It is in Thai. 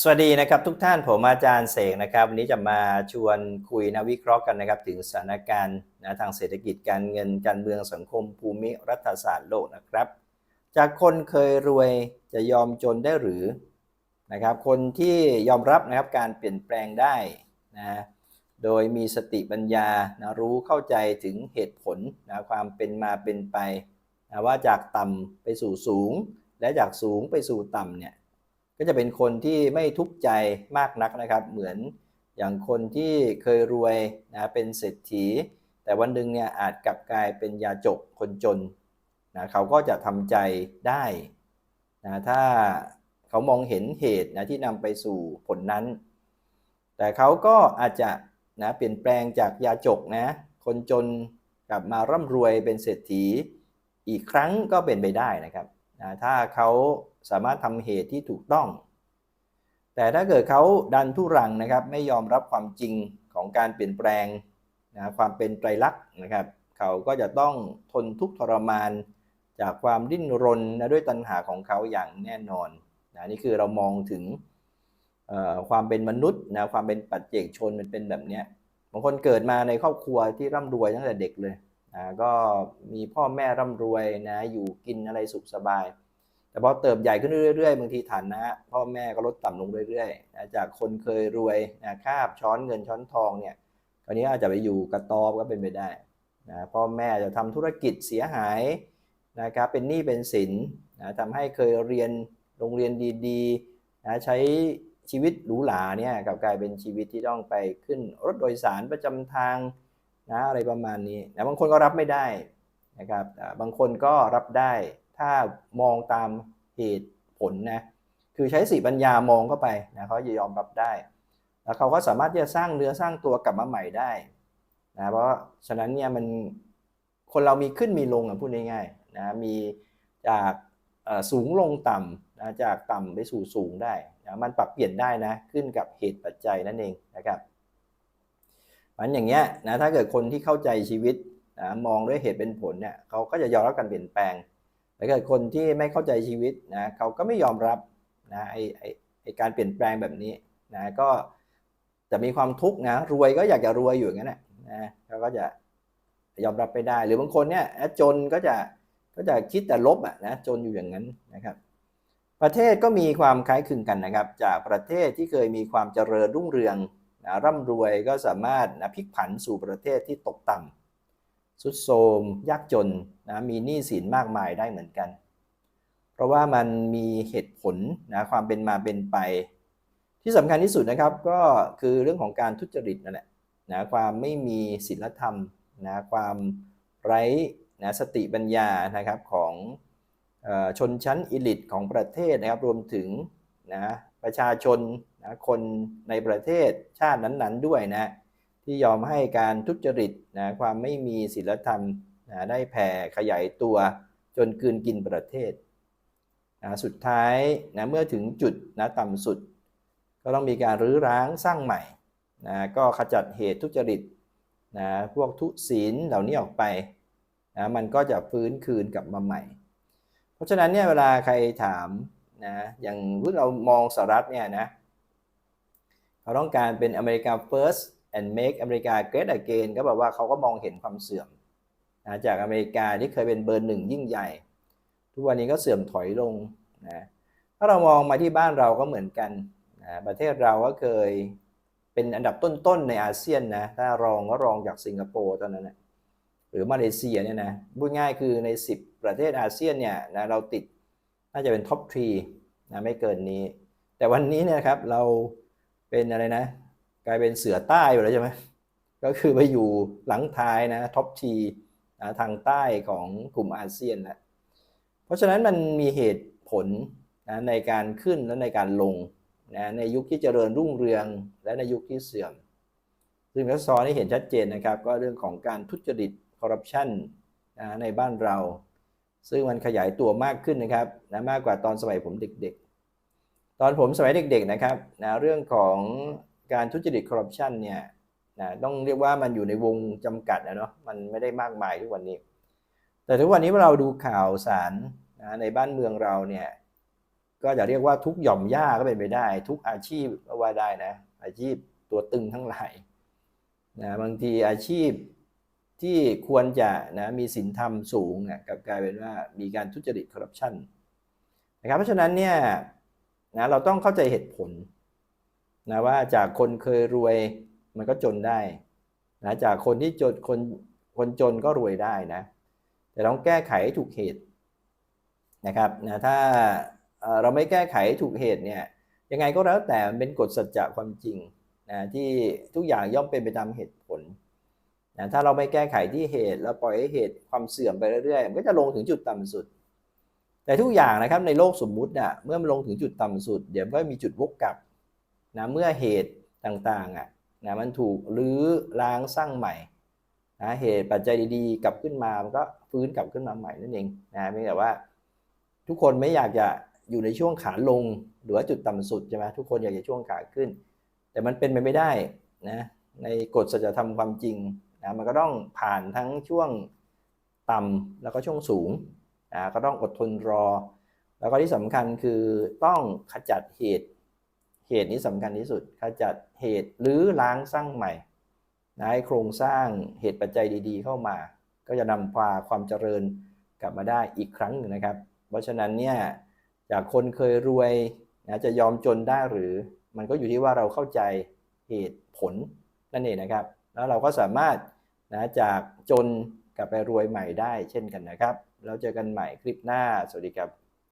สวัสดีนะครับทุกท่านผมอาจารย์เสกนะครับวันนี้จะมาชวนคุยนะวิเคราะห์กันนะครับถึงสถานการณ์นะทางเศรษฐกิจการเงินการเมืองสังคมภูมิรัฐศาสตร์โลกนะครับ จากคนเคยรวยจะยอมจนได้หรือนะครับคนที่ยอมรับนะครับการเปลี่ยนแปลงได้นะโดยมีสติปัญญานะรู้เข้าใจถึงเหตุผลนะความเป็นมาเป็นไปนะว่าจากต่ำไปสู่สูง และจากสูงไปสู่ต่ำเนี่ย ก็จะเป็นคนที่ไม่ทุกข์ใจมากนักนะครับ เหมือนอย่างคนที่เคยรวยนะเป็นเศรษฐี แต่วันหนึ่งเนี่ยอาจกลับกลายเป็นยาจกคนจนนะเขาก็จะทำใจได้นะถ้าเขามองเห็นเหตุนะที่นำไปสู่ผลนั้น แต่เขาก็อาจจะนะเปลี่ยนแปลงจากยาจกนะคนจนกลับมาร่ำรวยเป็นเศรษฐีอีกครั้งก็เป็นไปได้นะครับนะถ้าเขา สามารถทำเหตุที่ถูกต้อง แต่ถ้าเกิดเขาดันทุรังนะครับ ไม่ยอมรับความจริงของการเปลี่ยนแปลงนะความเป็นไตรลักษณ์นะครับ เขาก็จะต้องทนทุกข์ทรมาน จากความดิ้นรนนะด้วยตัณหาของเขาอย่างแน่นอนนะนี่คือเรามองถึงความเป็นมนุษย์นะความเป็นปัจเจกชนมันเป็นแบบนี้บางคนเกิดมาในครอบครัวที่ร่ำรวยตั้งแต่เด็กเลยนะก็มีพ่อแม่ร่ำรวยนะอยู่กินอะไรสุขสบาย แต่พอเติบใหญ่ขึ้นเรื่อยๆ บางทีฐานะพ่อแม่ก็ลดต่ำลงเรื่อยๆ จากคนเคยรวยนะคาบช้อนเงินช้อนทองเนี่ยคราวนี้อาจจะไปอยู่กระตอบก็เป็นไปได้นะพ่อแม่จะทำธุรกิจเสียหายนะครับเป็นหนี้เป็นสินนะทำให้เคยเรียนโรงเรียนดีๆนะใช้ชีวิตหรูหราเนี่ยกลับกลายเป็นชีวิตที่ต้องไปขึ้นรถโดยสารประจำทางนะอะไรประมาณนี้นะบางคนก็รับไม่ได้นะครับบางคนก็รับได้ ถ้ามองตามเหตุผลนะคือใช้สีปัญญามองเข้าไปนะเขาจะยอมรับได้ แล้วเขาก็สามารถที่จะสร้างเนื้อสร้างตัวกลับมาใหม่ได้นะเพราะฉะนั้นเนี่ยมันคนเรามีขึ้นมีลงอะพูดง่ายๆนะมีจากสูงลงต่ำนะจากต่ำไปสู่สูงได้นะมันปรับเปลี่ยนได้นะขึ้นกับเหตุปัจจัยนั่นเองนะครับมันอย่างเงี้ยนะถ้าเกิดคนที่เข้าใจชีวิตนะมองด้วยเหตุเป็นผลเนี่ยเขาก็จะยอมรับการเปลี่ยนแปลง ถ้าเกิดคนที่ไม่เข้าใจชีวิตนะเขาก็ไม่ยอมรับนะไอไอไอการเปลี่ยนแปลงแบบนี้นะก็จะมีความทุกข์นะรวยก็อยากจะรวยอยู่อย่างนั้นนะนะเขาก็จะยอมรับไม่ได้ หรือบางคนเนี่ยจนก็จะก็จะคิดแต่ลบอะนะจนอยู่อย่างนั้นนะครับ ประเทศก็มีความคล้ายคลึงกันนะครับ จากประเทศที่เคยมีความเจริญรุ่งเรืองนะร่ำรวยก็สามารถนะพลิกผันสู่ประเทศที่ตกต่ำ สุดโทมยากจนนะมีหนี้สินมากมายได้เหมือนกัน เพราะว่ามันมีเหตุผลนะความเป็นมาเป็นไป ที่สำคัญที่สุดนะครับก็คือเรื่องของการทุจริตนั่นแหละนะความไม่มีศีลธรรมนะความไร้นะสติปัญญานะครับของชนชั้นอิลิทของประเทศนะครับรวมถึงนะประชาชนนะคนในประเทศชาตินั้นๆด้วยนะ ที่ยอมให้การทุจริตนะความไม่มีศีลธรรมนะได้แผ่ขยายตัวจนกืนกินประเทศนะสุดท้ายนะเมื่อถึงจุดนะต่ำสุด ก็ต้องมีการรื้อร้างสร้างใหม่นะก็ขจัดเหตุทุจริตนะพวกทุศีลเหล่านี้ออกไปนะมันก็จะฟื้นคืนกลับมาใหม่ เพราะฉะนั้นเนี่ยเวลาใครถามนะอย่างเรามองสหรัฐเนี่ยนะเขาต้องการเป็นอเมริกา first and make อ เมริกา great again ก็แบบว่าเขาก็มองเห็นความเสื่อมนะจากอเมริกาที่เคยเป็นเบอร์หนึ่งยิ่งใหญ่ ทุกวันนี้ก็เสื่อมถอยลงนะถ้าเรามองมาที่บ้านเราก็เหมือนกันนะประเทศเราก็เคยเป็นอันดับต้นๆในอาเซียนนะถ้ารองก็รองจากสิงคโปร์ตอนนั้นนะหรือมาเลเซียเนี่ยนะพูดง่ายคือใน 10 ประเทศอาเซียนเนี่ยนะเราติดน่าจะเป็นท็อปทรีนะไม่เกินนี้ แต่วันนี้เนี่ยครับเราเป็นอะไรนะ กลายเป็นเสือใต้อยู่แล้วใช่ไหมก็คือไปอยู่หลังท้ายนะท็อปทีนะทางใต้ของกลุ่มอาเซียนนะเพราะฉะนั้นมันมีเหตุผลนะในการขึ้นและในการลงนะในยุคที่เจริญรุ่งเรืองและในยุคที่เสื่อม ซึ่งรัฐซอนี่เห็นชัดเจนนะครับ ก็เรื่องของการทุจริตคอร์รัปชันนะในบ้านเรา ซึ่งมันขยายตัวมากขึ้นนะครับนะมากกว่าตอนสมัยผมเด็กๆ ตอนผมสมัยเด็กๆนะครับนะเรื่องของ การทุจริตคอร์รัปชันเนี่ยนะต้องเรียกว่ามันอยู่ในวงจำกัดนะเนาะมันไม่ได้มากมายทุกวันนี้ แต่ทุกวันนี้เมื่อเราดูข่าวสารนะในบ้านเมืองเราเนี่ยก็จะเรียกว่าทุกหย่อมย่าก็เป็นไปได้ ทุกอาชีพก็ว่าได้นะอาชีพตัวตึงทั้งหลายนะบางทีอาชีพที่ควรจะนะมีศีลธรรมสูงเนี่ยกลับกลายเป็นว่ามีการทุจริตคอร์รัปชันนะครับเพราะฉะนั้นเนี่ยนะเราต้องเข้าใจเหตุผล นะว่าจากคนเคยรวยมันก็จนได้นะจากคนที่จนคนคนจนก็รวยได้นะ แต่ต้องแก้ไขถูกเหตุนะครับนะถ้าเราไม่แก้ไขถูกเหตุเนี่ยยังไงก็แล้วแต่มันเป็นกฎสัจจะความจริงนะที่ทุกอย่างย่อมเป็นไปตามเหตุผลนะถ้าเราไม่แก้ไขที่เหตุ แล้วปล่อยให้เหตุความเสื่อมไปเรื่อยๆมันก็จะลงถึงจุดต่ำสุด แต่ทุกอย่างนะครับในโลกสมมุติน่ะเมื่อมันลงถึงจุดต่ำสุด เดี๋ยวก็มีจุดวกกลับ นะเมื่อเหตุต่างๆอะนะมันถูกรื้อล้างสร้างใหม่นะเหตุปัจจัยดีๆ กลับขึ้นมามันก็ฟื้นกลับขึ้นมาใหม่นั่นเองนะเพียงแต่ว่า ทุกคนไม่อยากจะอยู่ในช่วงขาลงหรือว่าจุดต่ำสุดใช่ไหมทุกคนอยากจะช่วงขาขึ้น แต่มันเป็นไปไม่ได้นะในกฎสัจธรรมความจริงนะมันก็ต้องผ่านทั้งช่วงต่ำแล้วก็ช่วงสูงนะก็ต้องอดทนรอ แล้วก็ที่สำคัญคือต้องขจัดเหตุ เหตุนี้สำคัญที่สุดขจัดเหตุหรือล้างสร้างใหม่นะให้โครงสร้างเหตุปัจจัยดี ๆ เข้ามา ก็จะนำพาความเจริญกลับมาได้อีกครั้งหนึ่งนะครับ เพราะฉะนั้นเนี่ยจากคนเคยรวยนะจะยอมจนได้หรือ มันก็อยู่ที่ว่าเราเข้าใจเหตุผลนั่นเองนะครับ แล้วเราก็สามารถนะจากจนกลับไปรวยใหม่ได้เช่นกันนะครับ แล้วเจอกันใหม่คลิปหน้า สวัสดีครับ